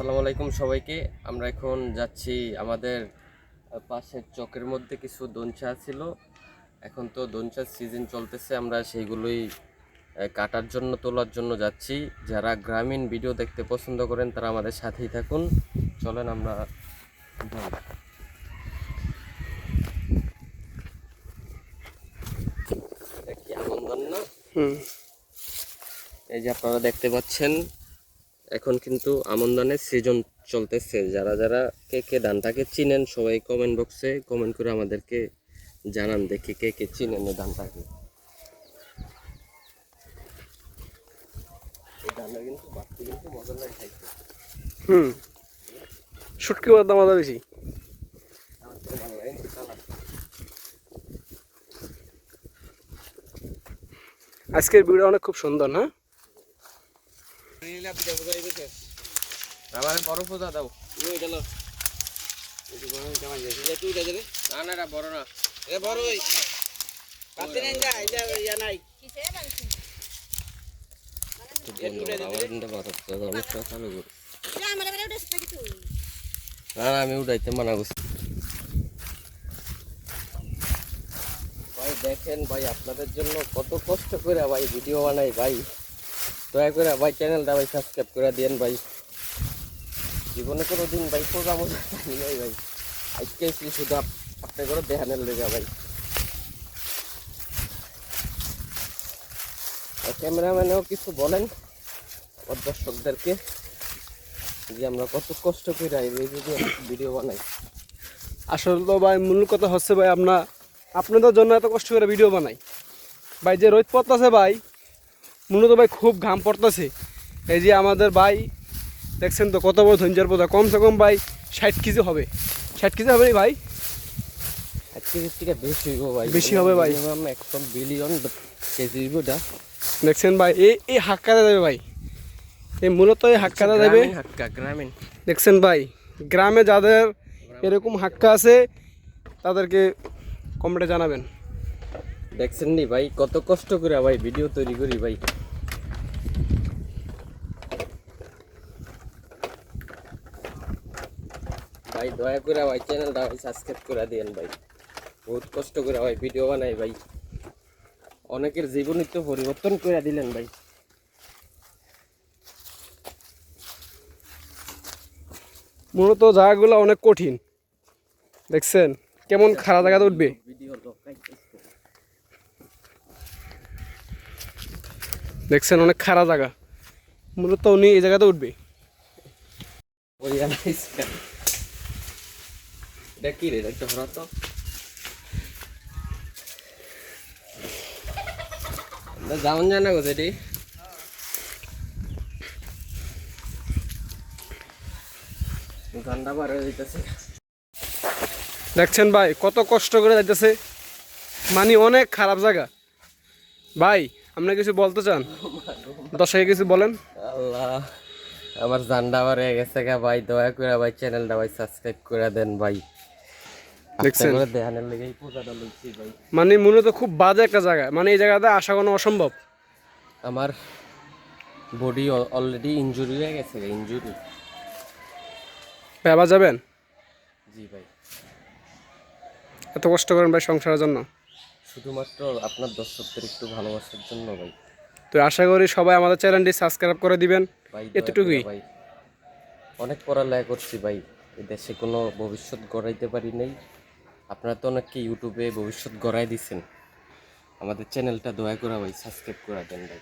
আসসালামু আলাইকুম সবাইকে। আমরা এখন যাচ্ছি আমাদের পাশের চকের মধ্যে কিছু দনচা ছিল। এখন তো দনচার সিজন চলতেছে আমরা সেইগুলোই কাটার জন্য তোলার জন্য যাচ্ছি। যারা গ্রামীণ ভিডিও দেখতে পছন্দ করেন তারা আমাদের সাথেই থাকুন। চলেন আমরা এই যে আপনারা দেখতে পাচ্ছেন এখন কিন্তু আমন ধানের সিজন চলতেছে। যারা যারা কে কে ধানটাকে চিনেন, সবাই কমেন্ট বক্সে কমেন্ট করে আমাদেরকে জানান দেখি কে কে চিনেন এই ধানটাকে। বেশি। আজকের ভিডিও অনেক খুব সুন্দর, না? আমার বড় পূজা দাও। না না বড় না। আমার বড় পূজা, আমি তো চালু করি। না না আমি উঠাইতে মানা করছি। ভাই দেখেন ভাই আপনাদের জন্য কত কষ্ট করে ভাই ভিডিও বানাই ভাই। দয়া করে ভাই চ্যানেলটা ভাই সাবস্ক্রাইব করে দিয়েন ভাই। জীবনে কোনো দিন ভাই প্রোগ্রাম নাই ভাই আজকে শুধু আপ- আপনি করে দেখানোর লেগে ভাই। ক্যামেরাম্যানেও কিছু বলেন আমার দর্শকদেরকে যে আমরা কত কষ্ট করে এই ভিডিও বানাই। আসলে তো ভাই, মূল কথা হচ্ছে ভাই আপনার আপনাদের জন্য এত কষ্ট করে ভিডিও বানাই। ভাই, যে রোদ আছে ভাই মূলত ভাই খুব ঘাম পড়তেছে। এই যে আমাদের ভাই দেখছেন তো কত বড় ধৈর্যের বোঝা কমসে কম ভাই ষাট কেজি হবে। ষাট কেজি হবে ভাই? কেজির থেকে বেশি হইব ভাই। বেশি হবে ভাই। একশো বিলিয়ন কেজি এটা দেখছেন ভাই এই এই হাক্কাতে দেবে ভাই। এই মূলত এই হাক্কাতে দেবে। হাক্কা গ্রামীণ। দেখছেন ভাই গ্রামে যাদের এরকম হাক্কা আছে তাদেরকে কমেন্টে জানাবেন। দেখছেন নি ভাই কত কষ্ট করে ভাই ভিডিও তৈরি করি ভাই। ভাই দয়া করে ভাই চ্যানেলটা ভাই সাবস্ক্রাইব করে দিয়েন ভাই। বহুত কষ্ট করে ভাই ভিডিও বানাই ভাই। অনেকের জীবনই তো পরিবর্তন করে দিলেন ভাই। মূলত জায়গাগুলো অনেক কঠিন। দেখছেন? কেমন খারাপ জায়গাতে উঠবে? দেখছেন অনেক খারাপ জায়গা। মূলত উনি এই জায়গাতে উঠবে। এটা কি রে এটা একটু হরা তো যাওন যায় না কোথায় ঠান্ডা বার হয়ে যেতেছে দেখছেন ভাই কত কষ্ট করে যাইতেছে। মানে অনেক খারাপ জায়গা। ভাই আপনি কিছু বলতে চান? দর্শকে কিছু বলেন। আল্লাহ আমার জান্ডা বার হয়ে গেছে গা ভাই। দয়া করে ভাই চ্যানেলটা ভাই সাবস্ক্রাইব করে দেন ভাই। দেখছেন? মানে মূলত খুব বাজে একটা জায়গা। মানে এই জায়গাতে আসা কোনো অসম্ভব। আমার বডি অলরেডি ইনজুরি হয়ে গেছে ইনজুরি ভেবা যাবেন? জি ভাই। এত কষ্ট করেন ভাই সংসারের জন্য? শুধুমাত্র আপনার দর্শকদের একটু ভালোবাসার জন্য ভাই। তো আশা করি সবাই আমাদের চ্যানেলটি সাবস্ক্রাইব করে দিবেন। এতটুকুই? ভাই। অনেক পড়ালেখা করছি ভাই। এই দেশে কোনো ভবিষ্যৎ গড়াইতে পারি নাই। আপনারা তো অনেককে ইউটিউবে ভবিষ্যৎ গড়াই দিছেন। আমাদের চ্যানেলটা দয়া করা ভাই সাবস্ক্রাইব করে দেন ভাই।